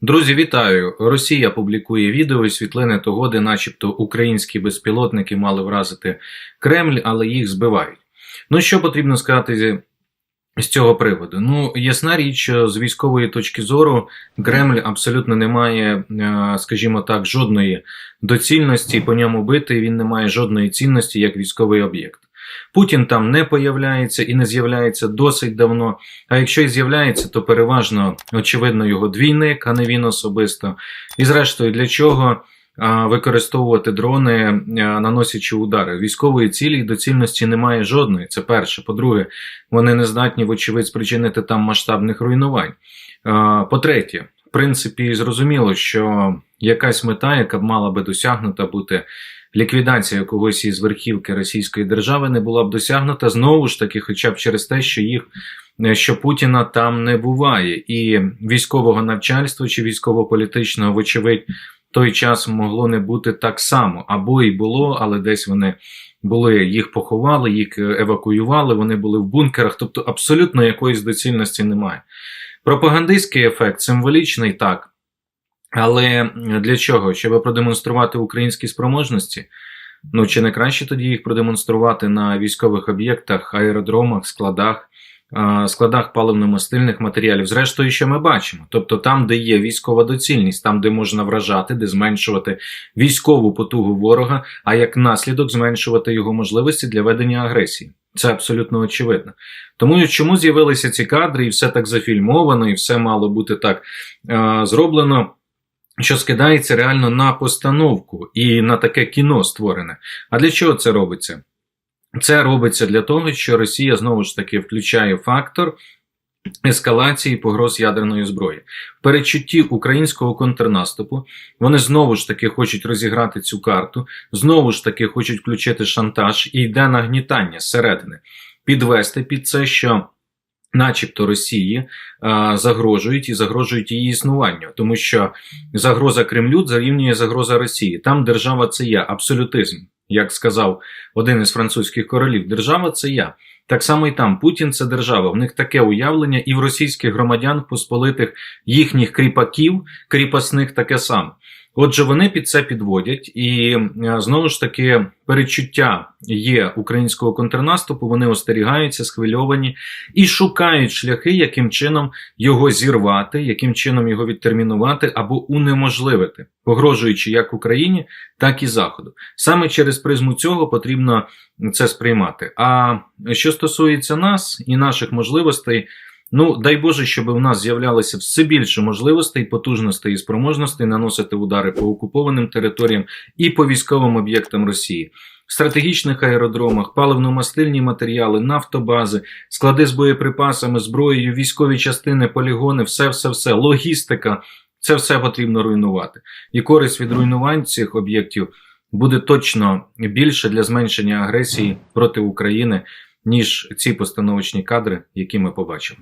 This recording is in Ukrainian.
Друзі, вітаю! Росія публікує відео і світлини того, де начебто українські безпілотники мали вразити Кремль, але їх збивають. Ну що потрібно сказати з- цього приводу? Ну, ясна річ, з військової точки зору Кремль абсолютно не має, е, скажімо так, жодної доцільності по ньому бити. Він не має жодної цінності як військовий об'єкт. Путін там не появляється і не з'являється досить давно. А якщо і з'являється, то переважно очевидно його двійник, а не він особисто. І зрештою, для чого використовувати дрони, наносячи удари? Військової цілі і доцільності немає жодної. Це перше. По-друге, вони не здатні, вочевидь, спричинити там масштабних руйнувань. По-третє, в принципі, зрозуміло, що якась мета, яка б мала би досягнута бути ліквідація когось із верхівки Російської держави, не була б досягнута знову ж таки, хоча б через те, що їх е, що Путіна там не буває, і військового навчальства чи військово-політичного, вочевидь, той час могло не бути так само, або і було, але десь вони були, їх поховали, їх е, евакуювали, вони були в бункерах, тобто абсолютно якоїсь доцільності немає. Пропагандистський ефект символічний так. Але для чого? Щоб продемонструвати українські спроможності? Ну чи не краще тоді їх продемонструвати на військових об'єктах, аеродромах, складах, складах паливно-мастильних матеріалів? Зрештою, що ми бачимо? Тобто там, де є військова доцільність, там, де можна вражати, де зменшувати військову потугу ворога, а як наслідок зменшувати його можливості для ведення агресії. Це абсолютно очевидно. Тому чому з'явилися ці кадри, і все так зафільмовано, і все мало бути так е, зроблено що скидається реально на постановку і на таке кіно створене. А для чого це робиться? Це робиться для того, що Росія знову ж таки включає фактор ескалації погроз ядерної зброї. В передчутті українського контрнаступу вони знову ж таки хочуть розіграти цю карту, знову ж таки хочуть включити шантаж і йде нагнітання зсередини, підвести під це, що. Начебто Росії а, загрожують і загрожують її існуванню, тому що загроза Кремлю зарівнює загроза Росії. Там держава це я, абсолютизм, як сказав один із французьких королів. Держава це я. Так само і там Путін це держава. В них таке уявлення, і в російських громадян, посполитих їхніх кріпаків, кріпосних таке саме. Отже, вони під це підводять, і е, знову ж таки перечуття є українського контрнаступу. Вони остерігаються, схвильовані і шукають шляхи, яким чином його зірвати, яким чином його відтермінувати або унеможливити, погрожуючи як Україні, так і Заходу. Саме через призму цього потрібно це сприймати. А що стосується нас і наших можливостей. Ну, дай Боже, щоб у нас з'являлося все більше можливостей, потужностей і спроможностей наносити удари по окупованим територіям і по військовим об'єктам Росії. Стратегічних аеродромах, паливно-мастильні матеріали, нафтобази, склади з боєприпасами, зброєю, військові частини, полігони, все, все, все, логістика. Це все потрібно руйнувати. І користь від руйнувань цих об'єктів буде точно більше для зменшення агресії проти України, ніж ці постановочні кадри, які ми побачимо.